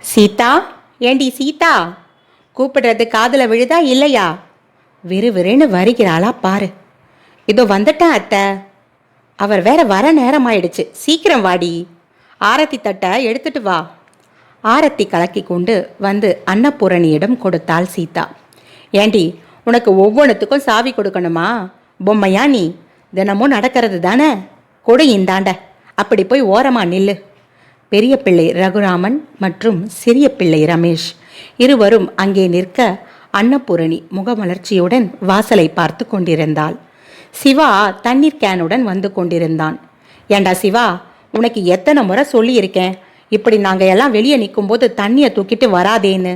சீதா? ஏண்டி சீதா? கூப்பிடுறது காதில் விழுதா இல்லையா? விறுவிறுன்னு வருகிறாளா பாரு. இதோ வந்துட்டேன் அத்தை. அவர் வேற வர நேரம் ஆயிடுச்சு சீக்கிரம் வாடி. ஆரத்தி தட்டை எடுத்துட்டு வா. ஆரத்தி கலக்கி கொண்டு வந்து அன்னபூரணியிடம் கொடுத்தாள் சீதா. ஏண்டி உனக்கு ஒவ்வொன்றுத்துக்கும் சாவி கொடுக்கணுமா? பொம்மையா நீ? தினமும் நடக்கிறது தானே? கொடு இந்தாண்ட. அப்படி போய் ஓரமா நில்லு. பெரிய பிள்ளை ரகுராமன் மற்றும் சிறிய பிள்ளை ரமேஷ். இருவரும் அங்கே நிற்க அன்னபூரணி முகமலர்ச்சியுடன் வாசலை பார்த்து கொண்டிருந்தாள். சிவா தண்ணீர் கேனுடன் வந்து கொண்டிருந்தான். ஏண்டா சிவா உனக்கு எத்தனை முறை சொல்லியிருக்கேன்? இப்படி நாங்கள் எல்லாம் வெளியே நிற்கும்போது தண்ணியை தூக்கிட்டு வராதேன்னு.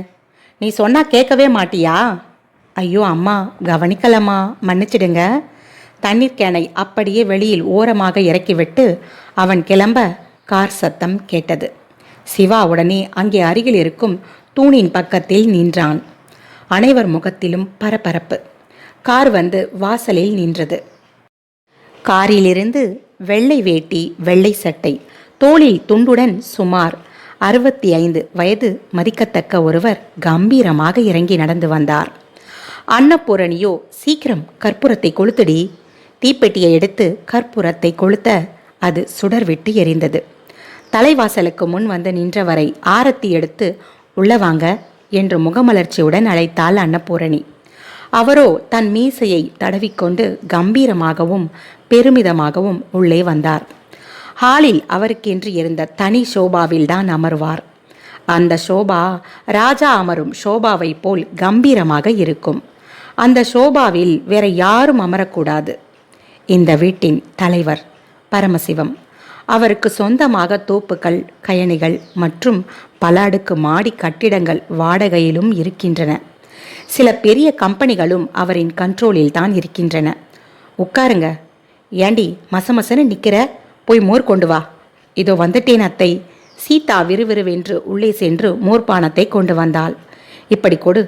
நீ சொன்னால் கேட்கவே மாட்டியா? ஐயோ அம்மா கவனிக்கலம்மா மன்னிச்சிடுங்க. தண்ணீர் கேனை அப்படியே வெளியில் ஓரமாக இறக்கிவிட்டு அவன் கிளம்ப கார் சத்தம் கேட்டது. சிவா உடனே அங்கே அருகில் இருக்கும் தூணின் பக்கத்தில் நின்றான். அனைவர் முகத்திலும் பரபரப்பு. கார் வந்து வாசலில் நின்றது. காரிலிருந்து வெள்ளை வேட்டி வெள்ளை சட்டை தோளில் துண்டுடன் சுமார் அறுபத்தி ஐந்து வயது மதிக்கத்தக்க ஒருவர் கம்பீரமாக இறங்கி நடந்து வந்தார். அன்னபூரணியோ சீக்கிரம் கற்பூரத்தை கொளுத்துடி. தீப்பெட்டியை எடுத்து கற்பூரத்தை கொளுத்த அது சுடர்விட்டு எரிந்தது. தலைவாசலுக்கு முன் வந்து நின்றவரை ஆரத்தி எடுத்து உள்ள வாங்க என்று முகமலர்ச்சியுடன் அழைத்தாள் அன்னபூரணி. அவரோ தன் மீசையை தடவிக்கொண்டு கம்பீரமாகவும் பெருமிதமாகவும் உள்ளே வந்தார். ஹாலில் அவருக்கென்று இருந்த தனி ஷோபாவில்தான் அமர்வார். அந்த ஷோபா ராஜா அமரும் ஷோபாவை போல் கம்பீரமாக இருக்கும். அந்த ஷோபாவில் வேற யாரும் அமரக்கூடாது. இந்த வீட்டின் தலைவர் பரமசிவம். அவருக்கு சொந்தமாக தோப்புகள் கயணிகள் மற்றும் பல அடுக்கு மாடி கட்டிடங்கள் வாடகையிலும் இருக்கின்றன. சில பெரிய கம்பெனிகளும் அவரின் கண்ட்ரோலில் தான் இருக்கின்றன. உட்காருங்க. ஏண்டி மசமசன்னு நிற்கிற போய் மோர் கொண்டு வா. இதோ வந்துட்டேன் அத்தை. சீதா விறுவிறுவென்று உள்ளே சென்று மோர்பானத்தை கொண்டு வந்தாள். இப்படி கொடு.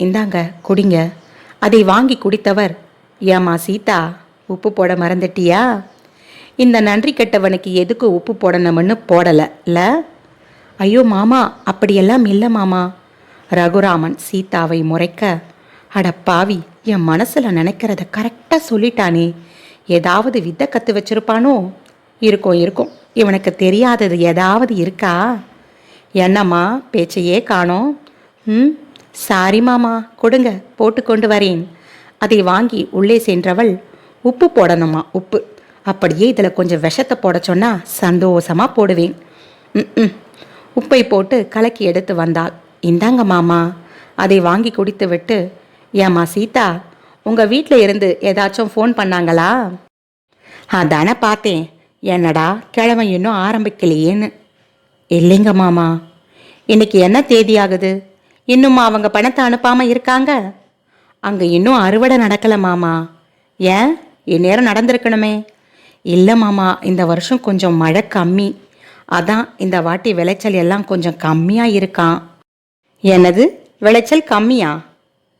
இந்தாங்க குடிங்க. அதை வாங்கி குடித்தவர். ஏமா சீதா உப்பு போட மறந்துட்டியா? இந்த நன்றி கெட்டவனுக்கு எதுக்கு உப்பு போடணும்னு போடலை இல்ல ஐயோ மாமா அப்படியெல்லாம் இல்லை மாமா. ரகுராமன் சீதாவை முறைக்க அட பாவி என் மனசில் நினைக்கிறத கரெக்டாக சொல்லிட்டானே. ஏதாவது வித்தை கற்று வச்சிருப்பானோ? இருக்கும் இருக்கும். இவனுக்கு தெரியாதது ஏதாவது இருக்கா? என்னம்மா பேச்சையே காணோம். ம் சாரி மாமா கொடுங்க போட்டு கொண்டு வரேன். அதை வாங்கி உள்ளே சென்றவள் உப்பு போடணுமா உப்பு? அப்படியே இதில் கொஞ்சம் விஷத்தை போட சொன்னா சந்தோஷமாக போடுவேன். ம் ம். உப்பை போட்டு கலக்கி எடுத்து வந்தாள். இந்தாங்க மாமா அதை வாங்கி குடித்து விட்டு ஏம்மா சீதா உங்கள் வீட்டில் இருந்து ஏதாச்சும் ஃபோன் பண்ணாங்களா? அதானே பார்த்தேன். என்னடா கிழமை இன்னும் ஆரம்பிக்கலையேன்னு. இல்லைங்க மாமா இன்னைக்கு என்ன தேதி ஆகுது? இன்னும் அவங்க பணத்தை அனுப்பாமல் இருக்காங்க? அங்கே இன்னும் அறுவடை நடக்கலை மாமா. ஏன்? இந்நேரம் நடந்திருக்கணுமே. இல்லை மாமா இந்த வருஷம் கொஞ்சம் மழை கம்மி. அதான் இந்த வாட்டி விளைச்சல் எல்லாம் கொஞ்சம் கம்மியாக இருக்கான் என்னது? விளைச்சல் கம்மியா?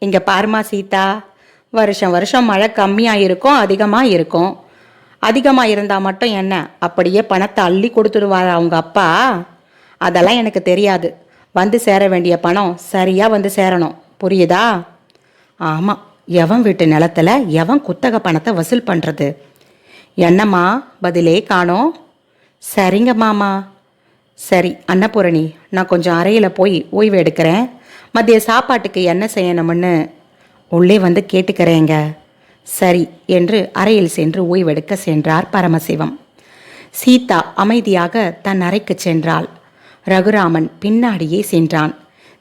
இங்கே பாருமா சீதா. வருஷம் வருஷம் மழை கம்மியாக இருக்கும் அதிகமாக இருக்கும். அதிகமாக இருந்தால் மட்டும் என்ன அப்படியே பணத்தை அள்ளி கொடுத்துடுவார் அவங்க அப்பா? அதெல்லாம் எனக்கு தெரியாது. வந்து சேர வேண்டிய பணம் சரியாக வந்து சேரணும். புரியுதா? ஆமாம் எவன் வீட்டு நிலத்துல எவன் குத்தக பணத்தை வசூல் பண்ணுறது என்னம்மா? பதிலே காணோம். சரிங்க மாமா. சரி அன்னபூரணி நான் கொஞ்சம் அறையில் போய் ஓய்வு எடுக்கிறேன். மதிய சாப்பாட்டுக்கு என்ன செய்யணும்னு உள்ளே வந்து கேட்டுக்கிறேங்க. சரி என்று அறையில் சென்று ஓய்வெடுக்க சென்றார் பரமசிவம். சீதா அமைதியாக தன் அறைக்கு சென்றாள். ரகுராமன் பின்னாடியே சென்றான்.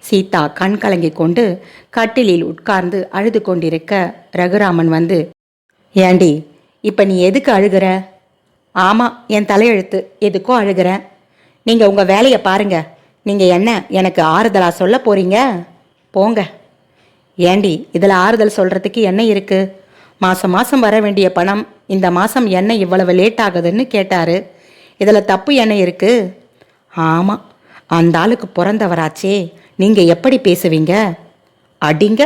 சீதா கண் கலங்கிக் கொண்டு கட்டிலில் உட்கார்ந்து அழுது கொண்டிருக்க ரகுராமன் வந்து ஏண்டி இப்போ நீ எதுக்கு அழுகிற? ஆமாம் என் தலையெழுத்து எதுக்கோ அழுகிறேன் நீங்கள் உங்கள் வேலையை பாருங்க. நீங்கள் என்ன எனக்கு ஆறுதலாக சொல்ல போறீங்க? போங்க. ஏண்டி இதில் ஆறுதல் சொல்கிறதுக்கு என்ன இருக்கு? மாதம் மாதம் வர வேண்டிய பணம் இந்த மாதம் என்ன இவ்வளவு லேட் ஆகுதுன்னு கேட்டாரு. இதில் தப்பு என்ன இருக்கு? ஆமாம் அந்த ஆளுக்கு பிறந்தவராச்சே. நீங்கள் எப்படி பேசுவீங்க? அடிங்க.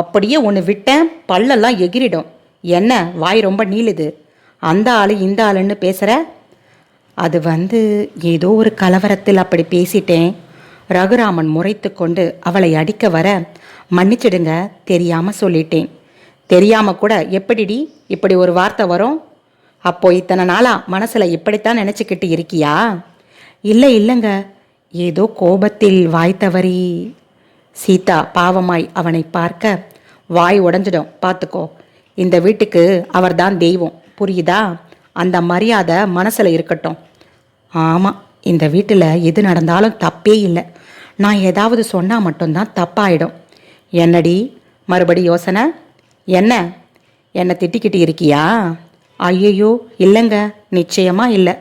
அப்படியே ஒன்று விட்டேன் பல்லெல்லாம் எகிரிடும். என்ன வாய் ரொம்ப நீளுது. அந்த ஆளு இந்த ஆளுன்னு பேசுகிற அது வந்து ஏதோ ஒரு கலவரத்தில் அப்படி பேசிட்டேன். ரகுராமன் முறைத்து கொண்டு அவளை அடிக்க வர மன்னிச்சிடுங்க தெரியாமல் சொல்லிட்டேன். தெரியாமல் கூட எப்படிடி இப்படி ஒரு வார்த்தை வரும்? அப்போ இத்தனை நாளாக மனசில் இப்படித்தான் நினச்சிக்கிட்டு இருக்கியா? இல்லை இல்லைங்க. ஏதோ கோபத்தில் வாய் தவறி. சீதா பாவமாய் அவனை பார்க்க வாய் உடஞ்சிடும். பார்த்துக்கோ. இந்த வீட்டுக்கு அவர்தான் தெய்வம். புரியுதா? அந்த மரியாதை மனசில் இருக்கட்டும். ஆமாம் இந்த வீட்டில் எது நடந்தாலும் தப்பே இல்லை. நான் ஏதாவது சொன்னால் மட்டும்தான் தப்பாயிடும். என்னடி? மறுபடி யோசனை? என்ன? என்னை திட்டிக்கிட்டு இருக்கியா? ஐயையோ இல்லைங்க. நிச்சயமா இல்லை.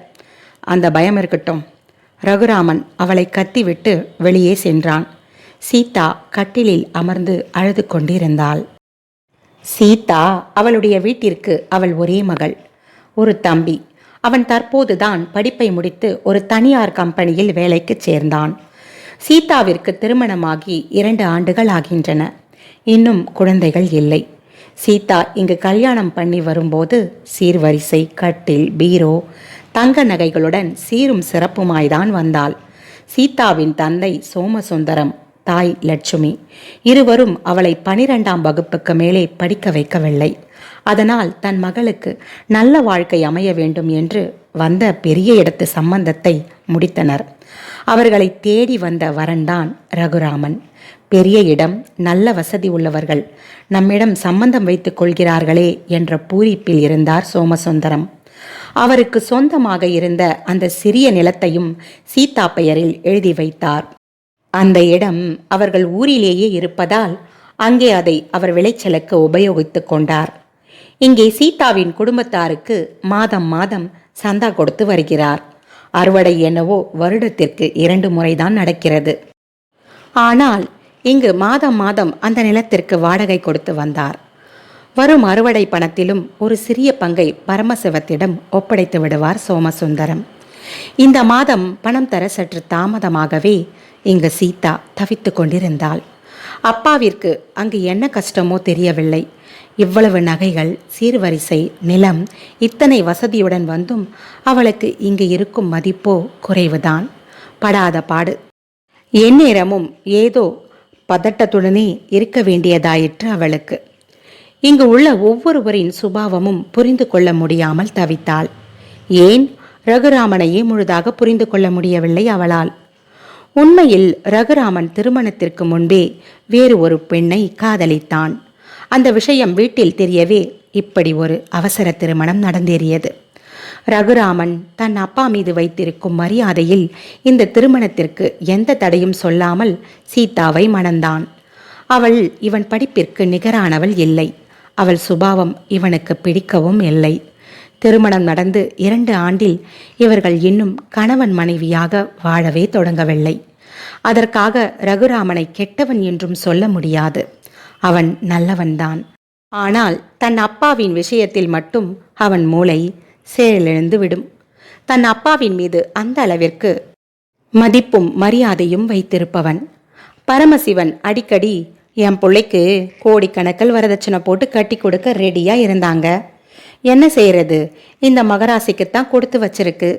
அந்த பயம் இருக்கட்டும். ரகுராமன் அவளை கத்திவிட்டு வெளியே சென்றான். சீதா கட்டிலில் அமர்ந்து அழுது கொண்டிருந்தாள். சீதா அவளுடைய வீட்டிற்கு அவள் ஒரே மகள். ஒரு தம்பி. அவன் தற்போதுதான் படிப்பை முடித்து ஒரு தனியார் கம்பெனியில் வேலைக்கு சேர்ந்தான். சீதாவிற்கு திருமணமாகி இரண்டு ஆண்டுகள் ஆகின்றன. இன்னும் குழந்தைகள் இல்லை. சீதா இங்கு கல்யாணம் பண்ணி வரும்போது சீர்வரிசை கட்டில் பீரோ தங்க நகைகளுடன் சீரும் சிறப்புமாய்தான் வந்தாள். சீதாவின் தந்தை சோமசுந்தரம் தாய் லட்சுமி. இருவரும் அவளை பனிரெண்டாம் வகுப்புக்கு மேலே படிக்க வைக்கவில்லை. அதனால் தன் மகளுக்கு நல்ல வாழ்க்கை அமைய வேண்டும் என்று வந்த பெரிய இடத்து சம்பந்தத்தை முடித்தனர். அவர்களை தேடி வந்த வரன்தான் ரகுராமன். பெரிய இடம் நல்ல வசதி உள்ளவர்கள். நம்மிடம் சம்பந்தம் வைத்துக் கொள்கிறார்களே என்ற பூரிப்பில் இருந்தார் சோமசுந்தரம். அவருக்கு சொந்தமாக இருந்த அந்த சிறிய நிலத்தையும் சீதா பெயரில் எழுதி வைத்தார். அந்த இடம் அவர்கள் ஊரிலேயே இருப்பதால் அங்கே அதை அவர் விளைச்சலுக்கு உபயோகித்துக் கொண்டார். இங்கே சீதாவின் குடும்பத்தாருக்கு மாதம் மாதம் சந்தா கொடுத்து வருகிறார். அறுவடை என்னவோ வருடத்திற்கு இரண்டு முறைதான் நடக்கிறது. ஆனால் இங்கு மாதம் மாதம் அந்த நிலத்திற்கு வாடகை கொடுத்து வந்தார். வரும் அறுவடை பணத்திலும் ஒரு சிறிய பங்கை பரமசிவத்திடம் ஒப்படைத்து விடுவார் சோமசுந்தரம். இந்த மாதம் பணம் தர சற்று தாமதமாகவே இங்கு சீதா தவித்து கொண்டிருந்தாள். அப்பாவிற்கு அங்கு என்ன கஷ்டமோ தெரியவில்லை. இவ்வளவு நகைகள் சீர்வரிசை நிலம் இத்தனை வசதியுடன் வந்தும் அவளுக்கு இங்கு இருக்கும் மதிப்போ குறைவுதான். படாத பாடு. எந்நேரமும் ஏதோ பதட்டத்துடனே இருக்க வேண்டியதாயிற்று அவளுக்கு. இங்கு உள்ள ஒவ்வொருவரின் சுபாவமும் புரிந்து கொள்ள முடியாமல் தவித்தாள். ஏன்? ரகுராமனையே முழுதாக புரிந்து கொள்ள முடியவில்லை அவளால். உண்மையில் ரகுராமன் திருமணத்திற்கு முன்பே வேறு ஒரு பெண்ணை காதலித்தான். அந்த விஷயம் வீட்டில் தெரியவே இப்படி ஒரு அவசர திருமணம் நடந்தேறியது. ரகுராமன் தன் அப்பா மீது வைத்திருக்கும் மரியாதையில் இந்த திருமணத்திற்கு எந்த தடையும் சொல்லாமல் சீதாவை மணந்தான். அவள் இவன் படிப்பிற்கு நிகரானவள் இல்லை. அவள் சுபாவம் இவனுக்கு பிடிக்கவும் இல்லை. திருமணம் நடந்து இரண்டு ஆண்டில் இவர்கள் இன்னும் கணவன் மனைவியாக வாழவே தொடங்கவில்லை. அதற்காக ரகுராமனை கெட்டவன் என்றும் சொல்ல முடியாது. அவன் நல்லவன்தான். ஆனால் தன் அப்பாவின் விஷயத்தில் மட்டும் அவன் மூளை செயலிழந்து விடும் தன் அப்பாவின் மீது அந்த அளவிற்கு மதிப்பும் மரியாதையும் வைத்திருப்பவன். பரமசிவன் அடிக்கடி என் பிள்ளைக்கு கோடிக்கணக்கில் வரதட்சணை போட்டு கட்டி கொடுக்க ரெடியா இருந்தாங்க. என்ன செய்யறது? இந்த மகராசிக்குத்தான் கொடுத்து வச்சிருக்கு.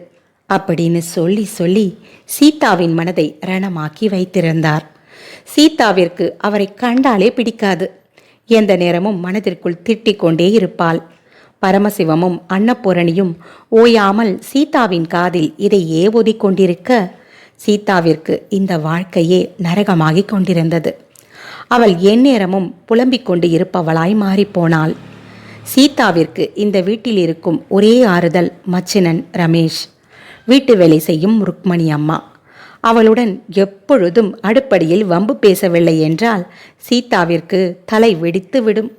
அப்படின்னு சொல்லி சொல்லி சீதாவின் மனதை ரணமாக்கி வைத்திருந்தார். சீதாவிற்கு அவரை கண்டாலே பிடிக்காது. எந்த நேரமும் மனதிற்குள் திட்டிக் கொண்டே இருப்பாள். பரமசிவமும் அன்னபூரணியும் ஓயாமல் சீதாவின் காதில் இதையே ஒதிக்கொண்டிருக்க சீதாவிற்கு இந்த வாழ்க்கையே நரகமாகிக் கொண்டிருந்தது. அவள் எந்நேரமும் புலம்பிக் கொண்டு இருப்பவளாய் மாறிப்போனாள் சீதாவிற்கு இந்த வீட்டில் இருக்கும் ஒரே ஆறுதல் மச்சினன் ரமேஷ். வீட்டு வேலை செய்யும் ருக்மணி அம்மா. அவளுடன் எப்பொழுதும் அடுப்படியில் வம்பு பேசவில்லை என்றால் சீதாவிற்கு தலை வெடித்து விடும்.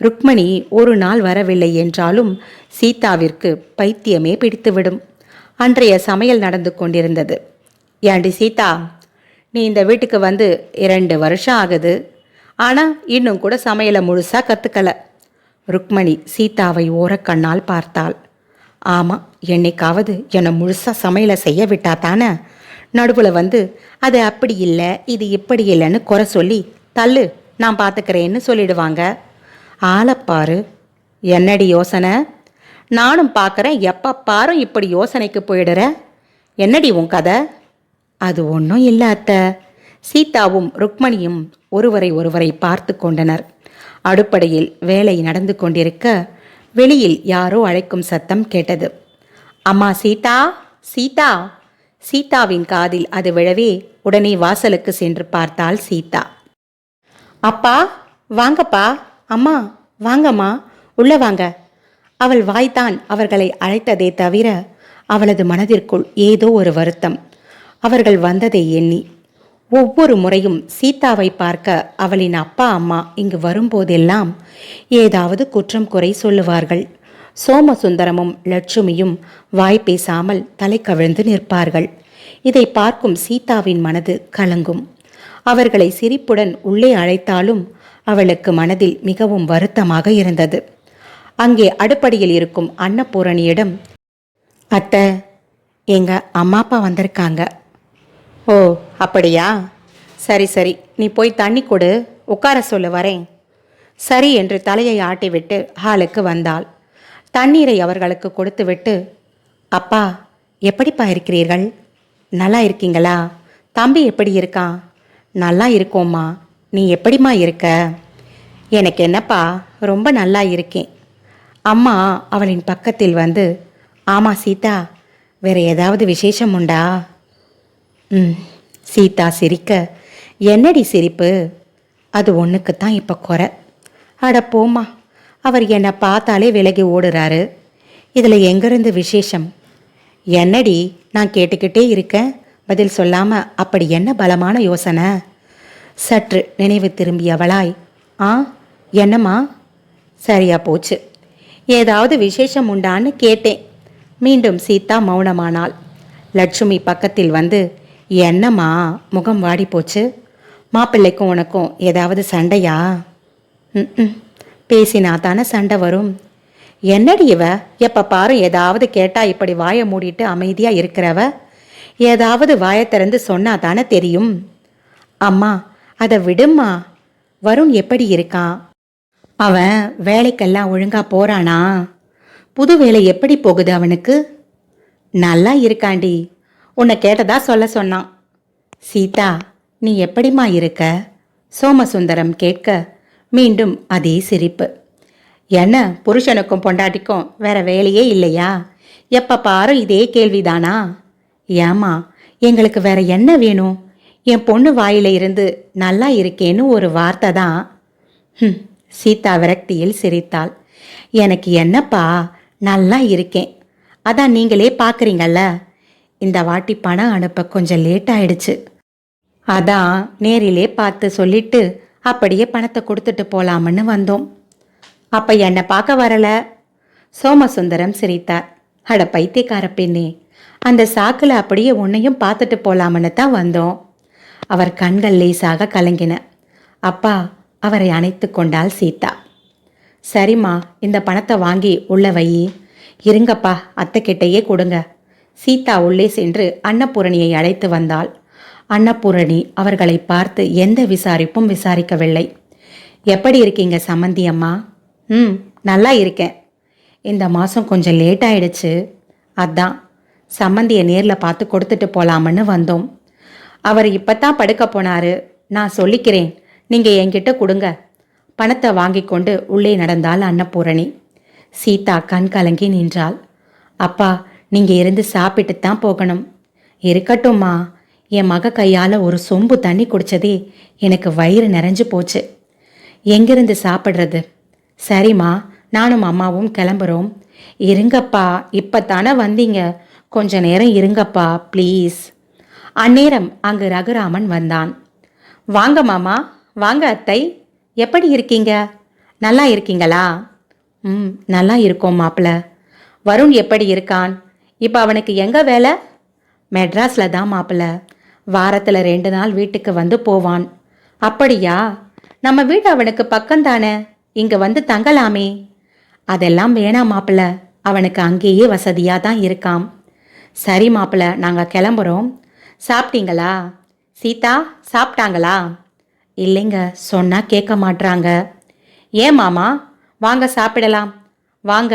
ருக்மணி ஒரு நாள் வரவில்லை என்றாலும் சீதாவிற்கு பைத்தியமே பிடித்துவிடும் அன்றைய சமையல் நடந்து கொண்டிருந்தது. ஏண்டி சீதா நீ இந்த வீட்டுக்கு வந்து இரண்டு வருஷம் ஆகுது. ஆனால் இன்னும் கூட சமையலை முழுசாக கற்றுக்கல ருக்மணி சீதாவை ஓரக்கண்ணால் பார்த்தாள். ஆமாம் என்னைக்காவது என்னை முழுசாக சமையலை செய்ய விட்டா தானே? நடுவில் வந்து அது அப்படி இல்லை இது இப்படி இல்லைன்னு குறை சொல்லி தள்ளு நான் பார்த்துக்கிறேன்னு சொல்லிடுவாங்க. ஆளப்பாரு என்னடி யோசனை? நானும் பார்க்குறேன் எப்போ பாரும் இப்படி யோசனைக்கு போயிடுற? என்னடி உன் கதை? அது ஒன்றும் இல்லை அத்தை. சீதாவும் ருக்மணியும் ஒருவரை ஒருவரை பார்த்து கொண்டனர். அடுப்படையில் வேலை நடந்து கொண்டிருக்க வெளியில் யாரோ அழைக்கும் சத்தம் கேட்டது. அம்மா சீதா? சீதா? சீதாவின் காதில் அது விழவே உடனே வாசலுக்கு சென்று பார்த்தாள் சீதா. அப்பா வாங்கப்பா. அம்மா வாங்கம்மா. உள்ள வாங்க. அவள் வாய்தான் அவர்களை அழைத்ததே தவிர அவளது மனதிற்குள் ஏதோ ஒரு வருத்தம். அவர்கள் வந்ததை எண்ணி ஒவ்வொரு முறையும் சீதாவை பார்க்க அவளின் அப்பா அம்மா இங்கு வரும்போதெல்லாம் ஏதாவது குற்றம் குறை சொல்லுவார்கள். சோமசுந்தரமும் லட்சுமியும் வாய் பேசாமல் தலை கவிழ்ந்து நிற்பார்கள். இதை பார்க்கும் சீதாவின் மனது கலங்கும். அவர்களை சிரிப்புடன் உள்ளே அழைத்தாலும் அவளுக்கு மனதில் மிகவும் வருத்தமாக இருந்தது. அங்கே அடுப்படியில் இருக்கும் அன்னபூரணியிடம் அத்தை எங்க அம்மா அப்பா வந்திருக்காங்க. ஓ அப்படியா? சரி சரி. நீ போய் தண்ணி கொடு. உட்கார சொல்ல வரேன். சரி என்று தலையை ஆட்டிவிட்டு ஹாலுக்கு வந்தாள். தண்ணீரை அவர்களுக்கு கொடுத்துவிட்டு அப்பா எப்படிப்பா இருக்கிறீர்கள்? நல்லா இருக்கீங்களா? தம்பி எப்படி இருக்கான்? நல்லா இருக்கோம்மா. நீ எப்படிம்மா இருக்க? எனக்கு என்னப்பா ரொம்ப நல்லா இருக்கேன். அம்மா அவளின் பக்கத்தில் வந்து ஆமா சீதா வேற ஏதாவது விசேஷம் உண்டா? ம். சீதா சிரிக்க என்னடி சிரிப்பு? அது ஒன்றுக்கு தான் இப்போ குறை. அட போம்மா அவர் என்னை பார்த்தாலே விலகி ஓடுறாரு. இதில் எங்கேருந்து விசேஷம்? என்னடி நான் கேட்டுக்கிட்டே இருக்கேன். பதில் சொல்லாமல் அப்படி என்ன பலமான யோசனை? சற்று நினைவு திரும்பியவளாய் ஆ என்னம்மா? சரியா போச்சு. ஏதாவது விசேஷம் உண்டான்னு கேட்டேன். மீண்டும் சீதா மௌனமானாள். லட்சுமி பக்கத்தில் வந்து என்னம்மா முகம் வாடி போச்சு? மாப்பிள்ளைக்கும் உனக்கும் ஏதாவது சண்டையா? ம் பேசினா தானே சண்டை வரும். என்னடி இவ? எப்போ பாரு ஏதாவது கேட்டா இப்படி வாயை மூடிட்டு அமைதியாக இருக்கிறவ? ஏதாவது வாயை திறந்து சொன்னா தானே தெரியும். அம்மா அதை விடும்மா. வருண் எப்படி இருக்கான்? அவன் வேலைக்கெல்லாம் ஒழுங்கா போறானா? புது வேலை எப்படி போகுது அவனுக்கு? நல்லா இருக்காண்டி. உன்னை கேட்டதா சொல்ல சொன்னான். சீதா நீ எப்படிம்மா இருக்க? சோமசுந்தரம் கேட்க மீண்டும் அதே சிரிப்பு. என்ன புருஷனுக்கும் பொண்டாட்டிக்கும் வேற வேலையே இல்லையா? எப்ப பாரு இதே கேள்விதானா? ஏமா எங்களுக்கு வேற என்ன வேணும்? என் பொண்ணு வாயில இருந்து நல்லா இருக்கேன்னு ஒரு வார்த்தை தான். சீதா விரக்தியில் சிரித்தாள். எனக்கு என்னப்பா நல்லா இருக்கேன். அதான் நீங்களே பார்க்குறீங்கல்ல இந்த வாட்டி பணம் அனுப்ப கொஞ்சம் லேட் ஆயிடுச்சு. அதான் நேரிலே பார்த்து சொல்லிட்டு அப்படியே பணத்தை கொடுத்துட்டு போலாம்னு வந்தோம். அப்ப என்னை பார்க்க வரல. சோமசுந்தரம் சிரித்தார். அட பைத்தியக்கார பெண்ணே அந்த சாக்கில் அப்படியே உன்னையும் பார்த்துட்டு போலாம்னு தான் வந்தோம். அவர் கண்கள் லேசாக கலங்கின. அப்பா அவரை அணைத்து கொண்டாள் சீதா. சரிம்மா இந்த பணத்தை வாங்கி உள்ள வை. இருங்கப்பா அத்தை கிட்டேயே கொடுங்க. சீதா உள்ளே சென்று அன்னபூரணியை அழைத்து வந்தாள். அன்னபூரணி அவர்களை பார்த்து எந்த விசாரிப்பும் விசாரிக்கவில்லை. எப்படி இருக்கீங்க சம்மந்தி அம்மா? ம் நல்லா இருக்கேன். இந்த மாதம் கொஞ்சம் லேட் ஆயிடுச்சு. அதான் சம்மந்தியை நேரில் பார்த்து கொடுத்துட்டு போலாமன்னு வந்தோம். அவர் இப்பதான் படுக்க போனாரு. நான் சொல்லிக்கிறேன். நீங்கள் என்கிட்ட கொடுங்க. பணத்தை வாங்கி கொண்டு உள்ளே நடந்தாள் அன்னபூரணி. சீதா கண் கலங்கி நின்றாள். அப்பா நீங்கள் இருந்து சாப்பிட்டு தான் போகணும். இருக்கட்டும்மா. என் மக கையால் ஒரு சொம்பு தண்ணி குடித்ததே எனக்கு வயிறு நிறைஞ்சு போச்சு. எங்கிருந்து சாப்பிட்றது? சரிம்மா நானும் அம்மாவும் கிளம்புறோம். இருங்கப்பா இப்போ தானே வந்தீங்க. கொஞ்ச நேரம் இருங்கப்பா ப்ளீஸ் அந்நேரம் அங்கு ரகுராமன் வந்தான். வாங்க மாமா வாங்க அத்தை. எப்படி இருக்கீங்க? நல்லா இருக்கீங்களா? ம் நல்லா இருக்கோம் மாப்பிள்ள வருண் எப்படி இருக்கான்? இப்போ அவனுக்கு எங்கே வேலை? மெட்ராஸில் தான் மாப்பிள்ள. வாரத்தில் ரெண்டு நாள் வீட்டுக்கு வந்து போவான். அப்படியா? நம்ம வீடு அவனுக்கு பக்கம்தானே? இங்கே வந்து தங்கலாமே. அதெல்லாம் வேணாம் மாப்பிள்ள. அவனுக்கு அங்கேயே வசதியாக தான் இருக்காம். சரி மாப்பிள்ள நாங்கள் கிளம்புறோம். சாப்பிட்டீங்களா? சீதா சாப்பிட்டாங்களா? இல்லைங்க சொன்னால் கேட்க மாட்றாங்க. ஏன் மாமா? வாங்க சாப்பிடலாம். வாங்க.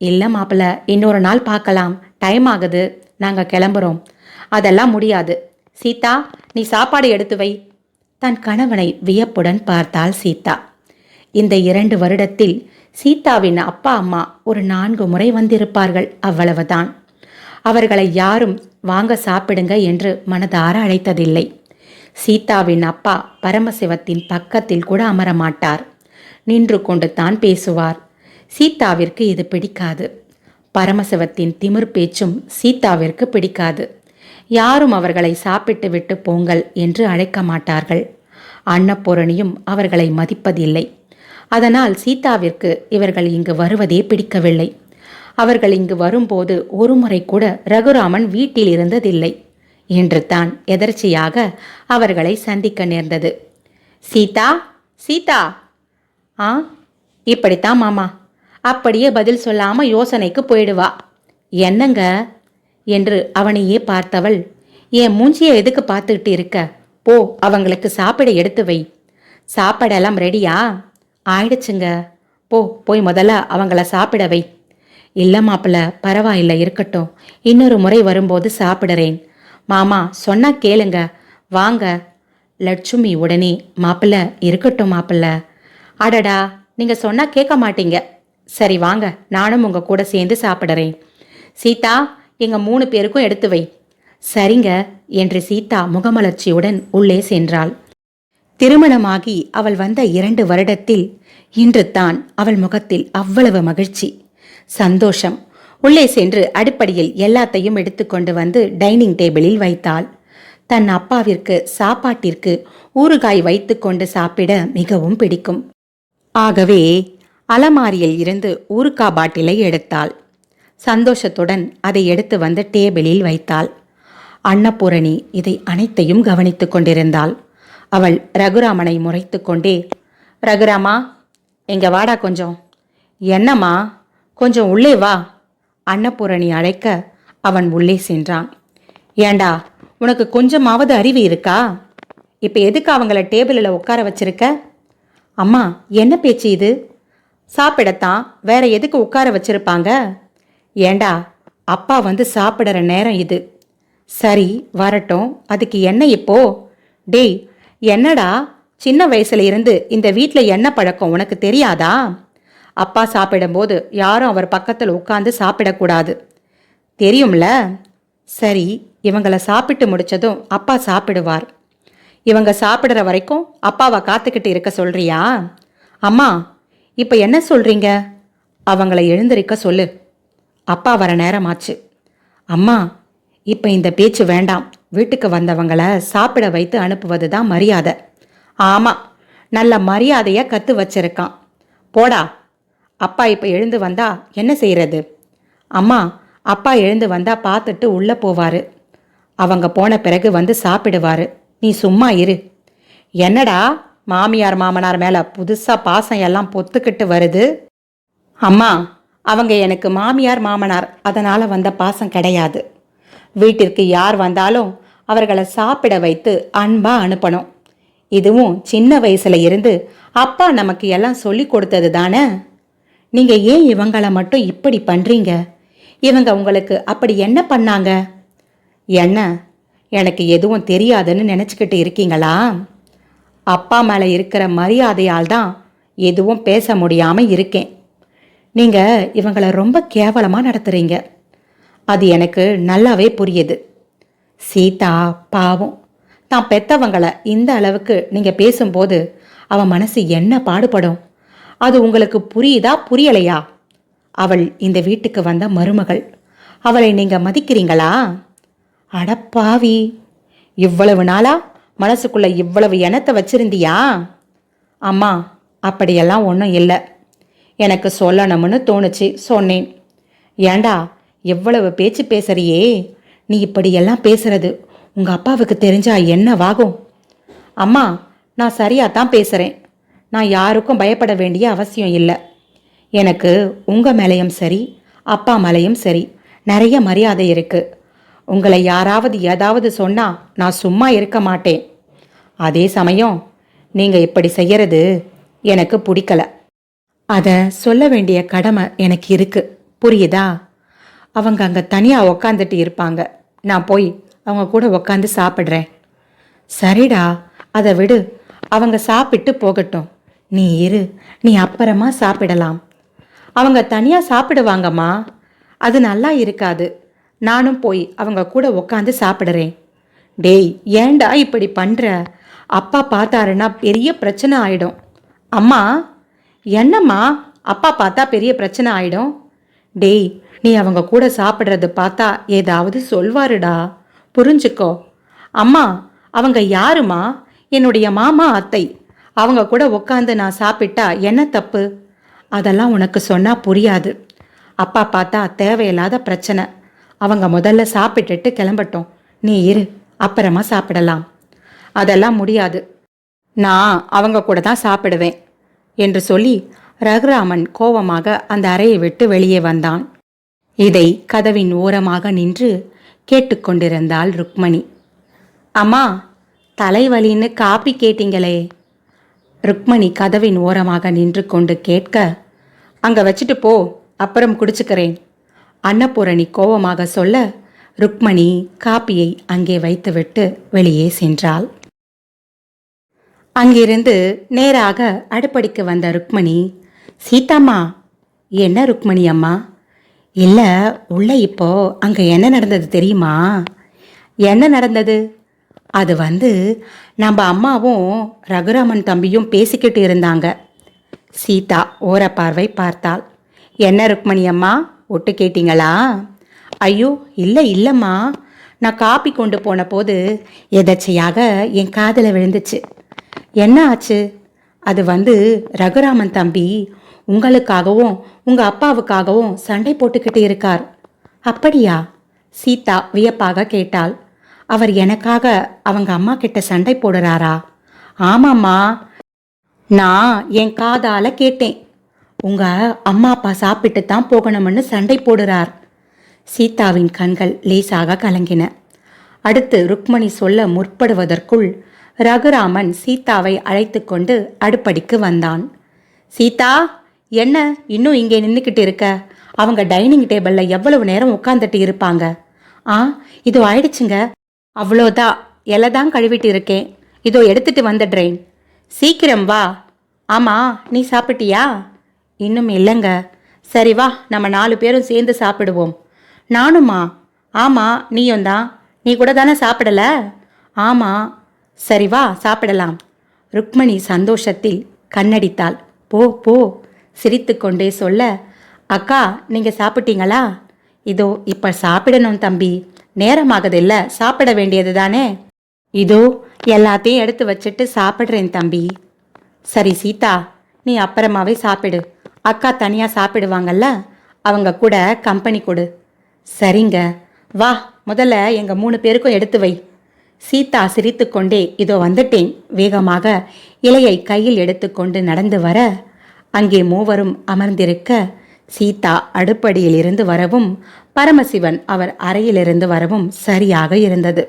இல்லை மாப்பிள்ள இன்னொரு நாள் பார்க்கலாம். டைம் ஆகுது. நாங்கள் கிளம்புறோம். அதெல்லாம் முடியாது. சீதா நீ சாப்பாடு எடுத்து வை. தன் கணவனை வியப்புடன் பார்த்தாள் சீதா. இந்த இரண்டு வருடத்தில் சீதாவின் அப்பா அம்மா ஒரு நான்கு முறை வந்திருப்பார்கள் அவ்வளவுதான். அவர்களை யாரும் வாங்க சாப்பிடுங்க என்று மனதார அழைத்ததில்லை. சீதாவின் அப்பா பரமசிவத்தின் பக்கத்தில் கூட அமரமாட்டார். நின்று கொண்டு தான் பேசுவார். சீதாவிற்கு இது பிடிக்காது. பரமசிவத்தின் திமிர் பேச்சும் சீதாவிற்கு பிடிக்காது. யாரும் அவர்களை சாப்பிட்டு விட்டு போங்கள் என்று அழைக்க மாட்டார்கள். அன்னபூரணியும் அவர்களை மதிப்பதில்லை. அதனால் சீதாவிற்கு இவர்கள் இங்கு வருவதே பிடிக்கவில்லை. அவர்கள் இங்கு வரும்போது ஒருமுறை கூட ரகுராமன் வீட்டில் இருந்ததில்லை என்று தான் எதர்ச்சியாக அவர்களை சந்திக்க நேர்ந்தது. சீதா சீதா. ஆ இப்படித்தான் மாமா. அப்படியே பதில் சொல்லாம யோசனைக்கு போயிடுவா. என்னங்க? என்று அவனையே பார்த்தவள் என் மூஞ்சியை எதுக்கு பார்த்துக்கிட்டு இருக்க? போ அவங்களுக்கு சாப்பிட எடுத்து வை. சாப்பாடெல்லாம் ரெடியா ஆயிடுச்சுங்க. போ போய் முதல்ல அவங்கள சாப்பிட வை. இல்லை மாப்பிள்ள பரவாயில்ல இருக்கட்டும். இன்னொரு முறை வரும்போது சாப்பிடுறேன். மாமா சொன்னா கேளுங்க. வாங்க. லட்சுமி உடனே மாப்பிள்ள இருக்கட்டும் மாப்பிள்ள. அடடா நீங்க சொன்னா கேட்க மாட்டீங்க. சரி வாங்க. நானும் உங்க கூட சேர்ந்து சாப்பிடுறேன். சீதா எங்க மூணு பேருக்கும் எடுத்து வை. சரிங்க என்று சீதா முகமலர்ச்சியுடன் உள்ளே சென்றாள். திருமணமாகி அவள் வந்த இரண்டு வருடத்தில் இன்று தான் அவள் முகத்தில் அவ்வளவு மகிழ்ச்சி சந்தோஷம். உள்ளே சென்று அடுப்படியில் எல்லாத்தையும் எடுத்துக்கொண்டு வந்து டைனிங் டேபிளில் வைத்தாள். தன் அப்பாவிற்கு சாப்பாட்டிற்கு ஊறுகாய் வைத்துக்கொண்டு சாப்பிட மிகவும் பிடிக்கும். ஆகவே அலமாரியில் இருந்து ஊருக்கா பாட்டிலை எடுத்தாள். சந்தோஷத்துடன் அதை எடுத்து வந்து டேபிளில் வைத்தாள். அன்னபூரணி இதை அனைத்தையும் கவனித்துக் கொண்டிருந்தாள். அவள் ரகுராமனை முறைத்து கொண்டே ரகுராமா எங்க வாடா கொஞ்சம். என்னம்மா கொஞ்சம் உள்ளே வா. அன்னபூரணி அழைக்க அவன் உள்ளே சென்றான். ஏண்டா உனக்கு கொஞ்சமாவது அறிவு இருக்கா? இப்போ எதுக்கு அவங்கள டேபிளில் உட்கார வச்சிருக்க? அம்மா என்ன பேச்சு இது? சாப்பிடத்தான் வேற எதுக்கு உட்கார வச்சிருப்பாங்க? ஏண்டா அப்பா வந்து சாப்பிடுற நேரம் இது. சரி வரட்டும். அதுக்கு என்ன இப்போ? டேய் என்னடா? சின்ன வயசுல இருந்து இந்த வீட்டில் என்ன பழக்கம்? உனக்கு தெரியாதா? அப்பா சாப்பிடும்போது யாரும் அவர் பக்கத்தில் உட்கார்ந்து சாப்பிடக்கூடாது. தெரியும்ல? சரி இவங்கள சாப்பிட்டு முடிச்சதும் அப்பா சாப்பிடுவார். இவங்க சாப்பிடுற வரைக்கும் அப்பாவை காத்துக்கிட்டு இருக்க சொல்றியா? அம்மா இப்போ என்ன சொல்றீங்க? அவங்கள எழுந்திருக்க சொல்லு. அப்பா வர நேரமாச்சு. அம்மா இப்போ இந்த பேச்சு வேண்டாம். வீட்டுக்கு வந்தவங்கள சாப்பிட வைத்து அனுப்புவது தான் மரியாதை. ஆமாம் நல்ல மரியாதையை கற்று வச்சிருக்கான். போடா அப்பா இப்போ எழுந்து வந்தா என்ன செய்யறது அம்மா அப்பா எழுந்து வந்தா பார்த்துட்டு உள்ளே போவாரு. அவங்க போன பிறகு வந்து சாப்பிடுவாரு. நீ சும்மா இரு. என்னடா மாமியார் மாமனார் மேலே புதுசாக பாசம் எல்லாம் பொத்துக்கிட்டு வருது. அம்மா அவங்க எனக்கு மாமியார் மாமனார் அதனால் வந்த பாசம் கிடையாது. வீட்டிற்கு யார் வந்தாலும் அவர்களை சாப்பிட வைத்து அன்பா அனுப்பணும். இதுவும் சின்ன வயசுல இருந்து அப்பா நமக்கு எல்லாம் சொல்லி கொடுத்தது தானே? நீங்க ஏன் இவங்களை மட்டும் இப்படி பண்றீங்க? இவங்க உங்களுக்கு அப்படி என்ன பண்ணாங்க? என்ன? எனக்கு எதுவும் தெரியாதுன்னு நினச்சிக்கிட்டு இருக்கீங்களா? அப்பா மேலே இருக்கிற மரியாதையால் தான் எதுவும் பேச முடியாமல் இருக்கேன். நீங்கள் இவங்கள ரொம்ப கேவலமாக நடத்துகிறீங்க அது எனக்கு நல்லாவே புரியுது. சீதா பாவம். தான் பெத்தவங்களை இந்த அளவுக்கு நீங்கள் பேசும்போது அவன் மனசு என்ன பாடுபடும்? அது உங்களுக்கு புரியுதா புரியலையா? அவள் இந்த வீட்டுக்கு வந்த மருமகள். அவளை நீங்கள் மதிக்கிறீங்களா? அடப்பாவி. இவ்வளவு நாளா மனசுக்குள்ள இவ்வளவு எண்ணத்தை வச்சிருந்தியா? அம்மா அப்படியெல்லாம் ஒன்றும் இல்லை. எனக்கு சொல்லணும்னு தோணுச்சு சொன்னேன். ஏண்டா எவ்வளவு பேச்சு பேசுறியே? நீ இப்படியெல்லாம் பேசுறது உங்க அப்பாவுக்கு தெரிஞ்சா என்னவாகும் அம்மா நான் சரியா தான் பேசுறேன். நான் யாருக்கும் பயப்பட வேண்டிய அவசியம் இல்லை. எனக்கு உங்க மேலையும் சரி அப்பா மேலையும் சரி நிறைய மரியாதை இருக்கு. உங்களை யாராவது ஏதாவது சொன்னா நான் சும்மா இருக்க மாட்டேன். அதே சமயம் நீங்க இப்படி செய்யறது எனக்கு பிடிக்கல. அதை சொல்ல வேண்டிய கடமை எனக்கு இருக்கு. புரியுதா? அவங்க அங்க தனியா உக்காந்துட்டு இருப்பாங்க. நான் போய் அவங்க கூட உக்காந்து சாப்பிட்றேன். சரிடா அதை விடு. அவங்க சாப்பிட்டு போகட்டும். நீ இரு நீ அப்புறமா சாப்பிடலாம். அவங்க தனியாக சாப்பிடுவாங்கம்மா. அது நல்லா இருக்காது. நானும் போய் அவங்க கூட உக்காந்து சாப்பிடுறேன். டேய் ஏன்டா இப்படி பண்ணுற அப்பா பார்த்தாருன்னா பெரிய பிரச்சனை ஆயிடும். அம்மா என்னம்மா? அப்பா பார்த்தா பெரிய பிரச்சனை ஆயிடும். டேய் நீ அவங்க கூட சாப்பிட்றது பார்த்தா ஏதாவது சொல்வாருடா. புரிஞ்சுக்கோ. அம்மா அவங்க யாருமா? என்னுடைய மாமா அத்தை. அவங்க கூட உட்காந்து நான் சாப்பிட்டா என்ன தப்பு? அதெல்லாம் உனக்கு சொன்னால் புரியாது. அப்பா பார்த்தா தேவையில்லாத பிரச்சனை. அவங்க முதல்ல சாப்பிட்டுட்டு கிளம்பட்டோம். நீ இரு அப்புறமா சாப்பிடலாம். அதெல்லாம் முடியாது. நான் அவங்க கூட தான் சாப்பிடுவேன் என்று சொல்லி ரகுராமன் கோவமாக அந்த அறையை விட்டு வெளியே வந்தான். இதை கதவின் ஓரமாக நின்று கேட்டுக்கொண்டிருந்தாள் ருக்மணி. அம்மா தலைவலின்னு காப்பி கேட்டீங்களே. ருக்மணி கதவின் ஓரமாக நின்று கொண்டு கேட்க அங்க வச்சுட்டு போ அப்புறம் குடிச்சுக்கிறேன். அன்னபூரணி கோவமாக சொல்ல ருக்மணி காப்பியை அங்கே வைத்துவிட்டு வெளியே சென்றாள். அங்கிருந்து நேராக அடுப்படிக்கு வந்த ருக்மணி சீதாம்மா என்ன ருக்மணி அம்மா? இல்லை உள்ள இப்போ அங்கே என்ன நடந்தது தெரியுமா? என்ன நடந்தது? அது வந்து நம்ம அம்மாவும் ரகுராமன் தம்பியும் பேசிக்கிட்டு இருந்தாங்க. சீதா ஓர பார்வை பார்த்தாள். என்ன ருக்மணி அம்மா? ஒட்டு கேட்டீங்களா? ஐயோ இல்லை இல்லைம்மா. நான் காப்பி கொண்டு போன போது எதர்ச்சையாக என் காதில் விழுந்துச்சு. என்ன ஆச்சு? அது வந்து ரகுராமன் தம்பி உங்களுக்காகவும் உங்கள் அப்பாவுக்காகவும் சண்டை போட்டுக்கிட்டு இருக்கார். அப்படியா? சீதா வியப்பாக கேட்டாள். அவர் எனக்காக அவங்க அம்மா கிட்ட சண்டை போடுறாரா? ஆமாம்மா. நான் என் காதால கேட்டேன். உங்க அம்மா அப்பா சாப்பிட்டு தான் போகணும்னு சண்டை போடுறார். சீதாவின் கண்கள் லேசாக கலங்கின. அடுத்து ருக்மணி சொல்ல முற்படுவதற்குள் ரகுராமன் சீதாவை அழைத்து கொண்டு அடுப்படிக்கு வந்தான். சீதா என்ன? இன்னும் இங்கே நின்றுக்கிட்டு இருக்க? அவங்க டைனிங் டேபிளில் எவ்வளவு நேரம் உட்காந்துட்டு இருப்பாங்க? ஆ இதோ ஆயிடுச்சுங்க. அவ்வளோதான் இலை தான் கழுவிட்டு இருக்கேன். இதோ எடுத்துட்டு வந்துடுறேன். சீக்கிரம் வா. ஆமா நீ சாப்பிட்டியா? இன்னும் இல்லைங்க. சரி வா நம்ம நாலு பேரும் சேர்ந்து சாப்பிடுவோம். நானுமா ஆமா நீயும் தான் நீ கூட தானே சாப்பிடல? ஆமா. சரி வா சாப்பிடலாம். ருக்மணி சந்தோஷத்தில் கண்ணடித்தாள். போ போ சிரித்துக்கொண்டே சொல்ல அக்கா நீங்க சாப்பிட்டீங்களா? இதோ இப்ப சாப்பிடணும் தம்பி. நேரமாகதில்ல சாப்பிட வேண்டியது தானே? இதோ எல்லாத்தையும் எடுத்து வச்சுட்டு சாப்பிட்றேன் தம்பி. சரி சீதா நீ அப்புறமாவே சாப்பிடு. அக்கா தனியாக சாப்பிடுவாங்கல்ல அவங்க கூட கம்பெனி கொடு. சரிங்க. வா முதல்ல எங்கள் மூணு பேருக்கும் எடுத்து வை. சீதா சிரித்துக்கொண்டே இதோ வந்துட்டேன். வேகமாக இலையை கையில் எடுத்துக்கொண்டு நடந்து வர அங்கே மூவரும் அமர்ந்திருக்க சீதா அடுப்படியிலிருந்து வரவும் பரமசிவன் அவர் அறையிலிருந்து வரவும் சரியாக இருந்தது.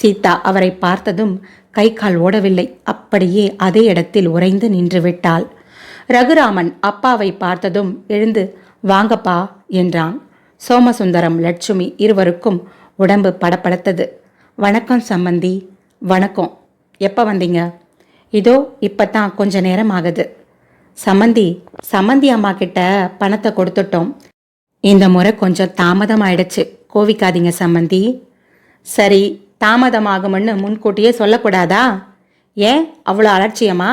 சீதா அவரை பார்த்ததும் கை கால் ஓடவில்லை. அப்படியே அதே இடத்தில் உறைந்து நின்றுவிட்டாள் ரகுராமன் அப்பாவை பார்த்ததும் எழுந்து வாங்கப்பா என்றான். சோமசுந்தரம் லட்சுமி இருவருக்கும் உடம்பு படப்படுத்தது வணக்கம் சம்மந்தி வணக்கம். எப்போ வந்தீங்க? இதோ இப்போ தான் கொஞ்ச நேரம் ஆகுது சம்மந்தி சம்மந்தி அம்மா கிட்ட பணத்தை கொடுத்துட்டோம். இந்த முறை கொஞ்சம் தாமதம் ஆயிடுச்சு கோவிக்காதீங்க சம்மந்தி சரி தாமதமாகும்னு முன்கூட்டியே சொல்லக்கூடாதா? ஏன்? அவ்வளோ அலட்சியமா?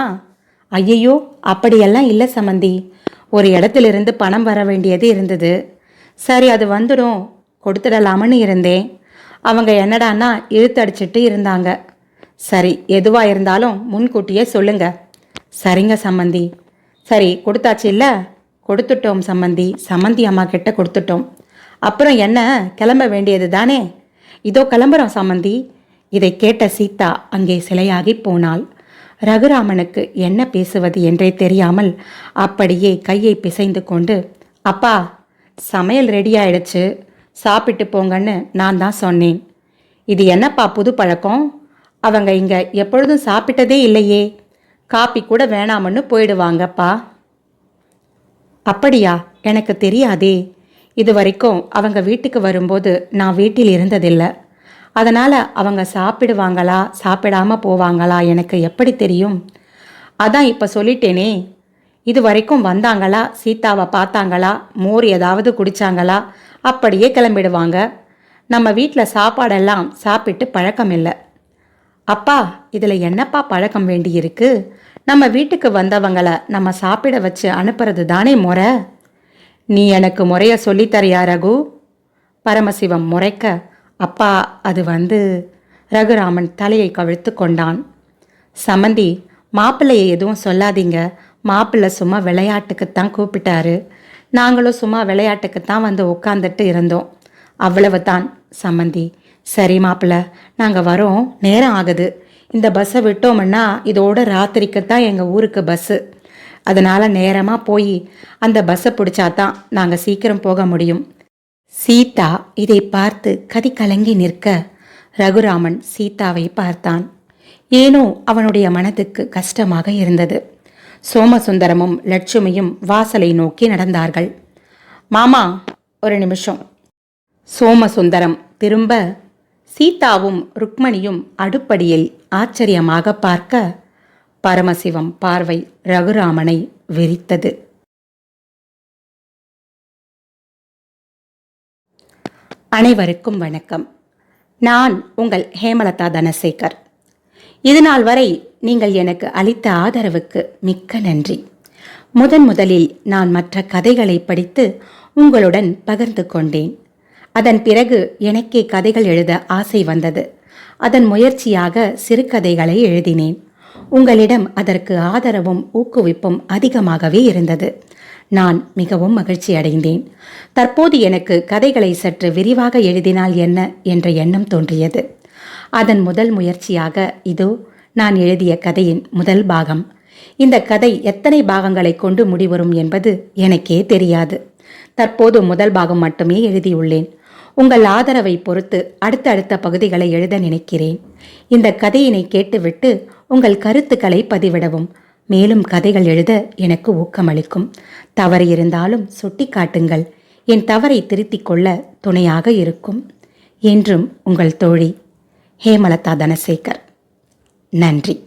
ஐயையோ அப்படியெல்லாம் இல்லை சம்மந்தி ஒரு இடத்திலிருந்து பணம் வர வேண்டியது இருந்தது. சரி அது வந்துடும் கொடுத்துடலாமன்னு இருந்தேன். அவங்க என்னடான்னா இழுத்தடிச்சிட்டு இருந்தாங்க. சரி எதுவாக இருந்தாலும் முன்கூட்டியே சொல்லுங்க. சரிங்க சம்மந்தி சரி கொடுத்தாச்சு இல்லை? கொடுத்துட்டோம் சம்மந்தி சம்மந்தி அம்மா கிட்ட கொடுத்துட்டோம். அப்புறம் என்ன? கிளம்ப வேண்டியது தானே? இதோ கிளம்புறோம் சம்மந்தி இதை கேட்ட சீதா அங்கே சிலையாகி போனாள். ரகுராமனுக்கு என்ன பேசுவது என்றே தெரியாமல் அப்படியே கையை பிசைந்து கொண்டு அப்பா சமையல் ரெடி ஆயிடுச்சு. சாப்பிட்டு போங்கன்னு நான் தான் சொன்னேன். இது என்னப்பா புது பழக்கம்? அவங்க இங்க எப்பொழுதும் சாப்பிட்டதே இல்லையே. காப்பி கூட வேணாமன்னு போயிடுவாங்கப்பா. அப்படியா? எனக்கு தெரியாதே. இது வரைக்கும் அவங்க வீட்டுக்கு வரும்போது நான் வீட்டில் இருந்ததில்லை. அதனால் அவங்க சாப்பிடுவாங்களா சாப்பிடாம போவாங்களா எனக்கு எப்படி தெரியும்? அதான் இப்போ சொல்லிட்டேனே. இது வரைக்கும் வந்தாங்களா சீதாவை பார்த்தாங்களா மோர் ஏதாவது குடிச்சாங்களா அப்படியே கிளம்பிடுவாங்க. நம்ம வீட்டில் சாப்பாடெல்லாம் சாப்பிட்டு பழக்கம் இல்லை. அப்பா இதில் என்னப்பா பழக்கம் வேண்டியிருக்கு நம்ம வீட்டுக்கு வந்தவங்களை நம்ம சாப்பிட வச்சு அனுப்புறது தானே முறை? நீ எனக்கு முறைய சொல்லித்தரியா ரகு? பரமசிவம் முறைக்க அப்பா அது வந்து ரகுராமன் தலையை கவிழ்த்து கொண்டான். சமந்தி மாப்பிள்ளையை எதுவும் சொல்லாதீங்க. மாப்பிள்ளை சும்மா விளையாட்டுக்குத்தான் கூப்பிட்டாரு. நாங்களும் சும்மா விளையாட்டுக்குத்தான் வந்து உட்காந்துட்டு இருந்தோம். அவ்வளவு தான் சம்மந்தி சரி மாப்பிள்ளை நாங்கள் வரோம். நேரம் ஆகுது. இந்த பஸ்ஸை விட்டோம்னா இதோட ராத்திரிக்கு தான் எங்கள் ஊருக்கு பஸ்ஸு அதனால் நேரமாக போய் அந்த பஸ்ஸை பிடிச்சா தான் நாங்கள் சீக்கிரம் போக முடியும். சீதா இதை பார்த்து கதி கலங்கி நிற்க ரகுராமன் சீதாவை பார்த்தான். ஏனோ அவனுடைய மனதுக்கு கஷ்டமாக இருந்தது. சோமசுந்தரமும் லட்சுமியும் வாசலை நோக்கி நடந்தார்கள். மாமா ஒரு நிமிஷம். சோமசுந்தரம் திரும்ப சீதாவும் ருக்மணியும் அடுப்படியில் ஆச்சரியமாக பார்க்க பரமசிவம் பார்வை ரகுராமனை விரித்தது அனைவருக்கும் வணக்கம். நான் உங்கள் ஹேமலதா தனசேகர். இதுநாள் வரை நீங்கள் எனக்கு அளித்த ஆதரவுக்கு மிக்க நன்றி. முதன் முதலில் நான் மற்ற கதைகளை படித்து உங்களுடன் பகிர்ந்து கொண்டேன். அதன் பிறகு எனக்கே கதைகள் எழுத ஆசை வந்தது. அதன் முயற்சியாக சிறுகதைகளை எழுதினேன். உங்களிடம் அதற்கு ஆதரவும் ஊக்குவிப்பும் அதிகமாகவே இருந்தது. நான் மிகவும் மகிழ்ச்சி அடைந்தேன். தற்போது எனக்கு கதைகளை சற்று விரிவாக எழுதினால் என்ன என்ற எண்ணம் தோன்றியது. அதன் முதல் முயற்சியாக இதோ நான் எழுதிய கதையின் முதல் பாகம். இந்த கதை எத்தனை பாகங்களை கொண்டு முடிவரும் என்பது எனக்கே தெரியாது. தற்போது முதல் பாகம் மட்டுமே எழுதியுள்ளேன். உங்கள் ஆதரவை பொறுத்து அடுத்தடுத்த பகுதிகளை எழுத நினைக்கிறேன். இந்த கதையினை கேட்டுவிட்டு உங்கள் கருத்துக்களை பதிவிடவும். மேலும் கதைகள் எழுத எனக்கு ஊக்கமளிக்கும். தவறு இருந்தாலும் சுட்டிக்காட்டுங்கள் என் தவறை திருத்திக் கொள்ள துணையாக இருக்கும். என்றும் உங்கள் தோழி ஹேமலதா தனசேகர். நன்றி.